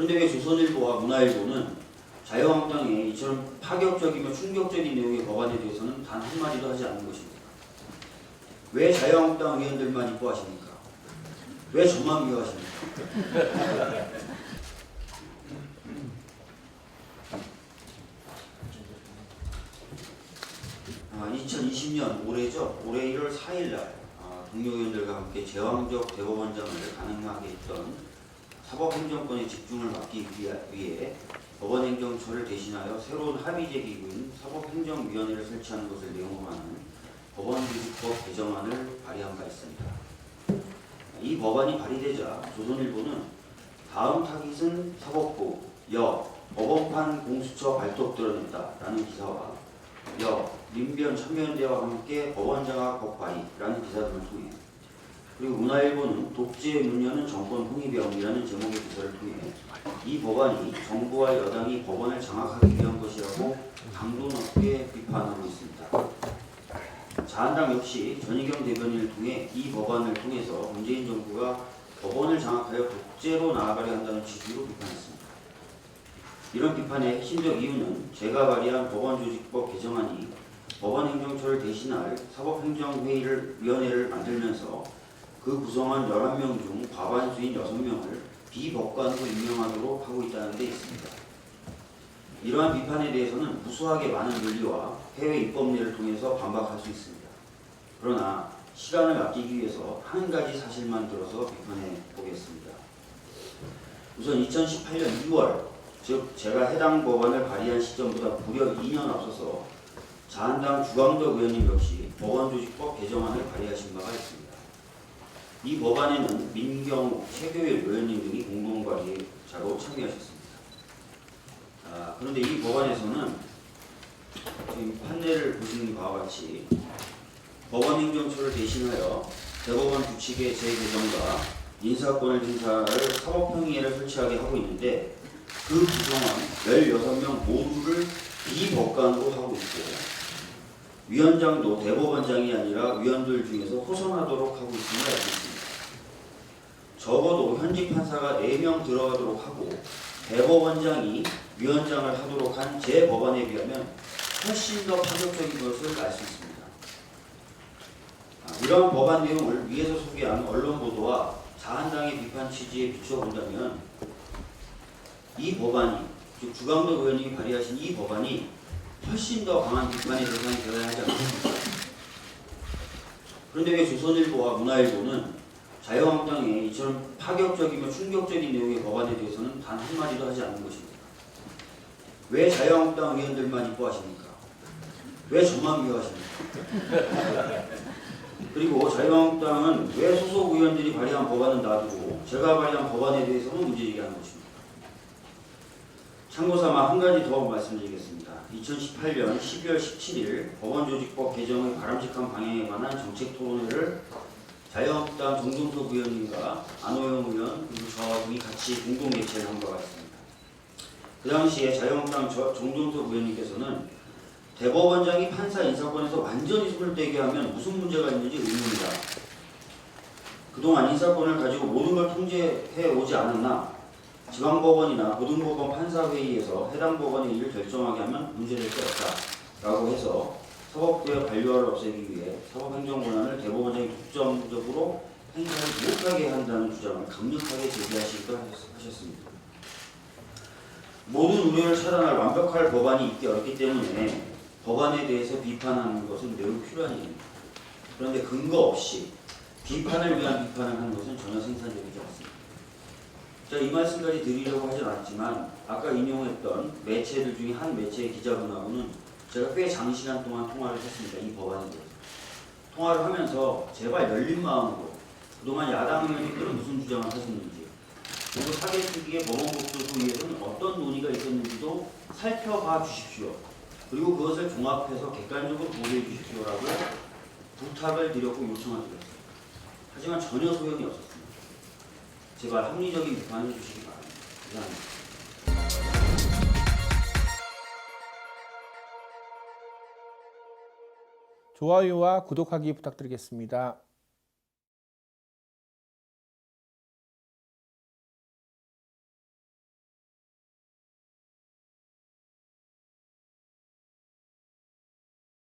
그런데 왜 조선일보와 문화일보는 자유한국당의 이처럼 파격적이며 충격적인 내용의 법안에 대해서는 단 한마디도 하지 않는 것입니까? 왜 자유한국당 의원들만 이뻐하십니까? 왜 저만 미워하십니까? 아, 2020년 올해죠. 올해 1월 4일 날 아, 동료 의원들과 함께 제왕적 대법원장을 가능하게 했던 사법행정권의 집중을 막기 위해 법원행정처를 대신하여 새로운 합의제 기구인 사법행정위원회를 설치하는 것을 내용으로 하는 법원규칙법 개정안을 발의한 바 있습니다. 이 법안이 발의되자 조선일보는 다음 타깃은 사법부, 여, 법원판 공수처 발톱 드러냈다라는 기사와 여, 민변 참여연대와 함께 법원장악 법 발의라는 기사 등을 통해 그리고 문화일보는 독재의 문 여는 정권 홍위병이라는 제목의 기사를 통해 이 법안이 정부와 여당이 법원을 장악하기 위한 것이라고 강도 높게 비판하고 있습니다. 자한당 역시 전희경 대변인을 통해 이 법안을 통해서 문재인 정부가 법원을 장악하여 독재로 나아가려 한다는 취지로 비판했습니다. 이런 비판의 핵심적 이유는 제가 발의한 법원조직법 개정안이 법원행정처를 대신할 사법행정회의를 위원회를 만들면서 그 구성원 11명 중 과반수인 6명을 비법관으로 임명하도록 하고 있다는 데 있습니다. 이러한 비판에 대해서는 무수하게 많은 논리와 해외 입법례를 통해서 반박할 수 있습니다. 그러나 시간을 아끼기 위해서 한 가지 사실만 들어서 비판해 보겠습니다. 우선 2018년 2월, 즉 제가 해당 법안을 발의한 시점보다 무려 2년 앞서서 자한당 주광덕 의원님 역시 법원조직법 개정안을 발의하신 바가 있습니다. 이 법안에는 민경욱, 최교일 의원님 등이 공동 발의자로 참여하셨습니다. 아, 그런데 이 법안에서는 지금 판례를 보시는 바와 같이 법원행정처를 대신하여 대법원 규칙의 재개정과 인사권을 행사할 사법행위회를 설치하게 하고 있는데 그 구성원 16명 모두를 비법관으로 하고 있고 위원장도 대법원장이 아니라 위원들 중에서 호선하도록 하고 있음을 알고 있습니다. 적어도 현직 판사가 4명 들어가도록 하고 대법원장이 위원장을 하도록 한 제 법안에 비하면 훨씬 더 파격적인 것을 알 수 있습니다. 아, 이러한 법안 내용을 위에서 소개한 언론 보도와 자한당의 비판 취지에 비춰본다면 이 법안이 즉 주광덕 의원님이 발의하신 이 법안이 훨씬 더 강한 비판의 대상이 되어야 하지 않습니까? 그런데 왜 조선일보와 문화일보는 자유한국당의 이처럼 파격적이며 충격적인 내용의 법안에 대해서는 단 한마디도 하지 않는 것입니까? 왜 자유한국당 의원들만 이뻐하십니까? 왜 저만 미워하십니까? 그리고 자유한국당은 왜 소속 의원들이 발의한 법안은 놔두고 제가 발의한 법안에 대해서는 문제 제기하는 것입니다. 참고삼아 한 가지 더 말씀드리겠습니다. 2018년 12월 17일 법원조직법 개정의 바람직한 방향에 관한 정책 토론회를 자유한국당 정종석 의원님과 안호영 의원 그리고 저 등이 같이 공동 개최를 한 바가 있습니다. 그 당시에 자유한국당 저- 정종석 의원님께서는 대법원장이 판사 인사권에서 완전히 손을 떼게 하면 무슨 문제가 있는지 의문이다. 그동안 인사권을 가지고 모든 걸 통제해 오지 않았나? 지방법원이나 고등법원 판사회의에서 해당 법원의 일을 결정하게 하면 문제될 게 없다 라고 해서 사법부의 반려를 없애기 위해 사법행정 권한을 대법원장이 독점적으로 행사를 못하게 한다는 주장을 강력하게 제기하시기도 하셨- 하셨습니다. 모든 우려를 차단할 완벽할 법안이 있기 어렵기 때문에 법안에 대해서 비판하는 것은 매우 필요한 일입니다. 그런데 근거 없이 비판을 위한 비판을 하는 것은 전혀 생산적이지 않습니다. 자, 이 말씀까지 드리려고 하진 않았지만 아까 인용했던 매체들 중에 한 매체의 기자분하고는 제가 꽤 장시간 동안 통화를 했습니다. 이 법안에 대해서. 통화를 하면서 제발 열린 마음으로 그동안 야당 의원님들은 무슨 주장을 하셨는지 그리고 사개특위의 법원국도 소위에서는 어떤 논의가 있었는지도 살펴봐 주십시오. 그리고 그것을 종합해서 객관적으로 보도해 주십시오라고 부탁을 드렸고 요청을 드렸습니다. 하지만 전혀 소용이 없었습니다. 제발 합리적인 비판을 해주시기 바랍니다. 감사합니다. 좋아요와 구독하기 부탁드리겠습니다.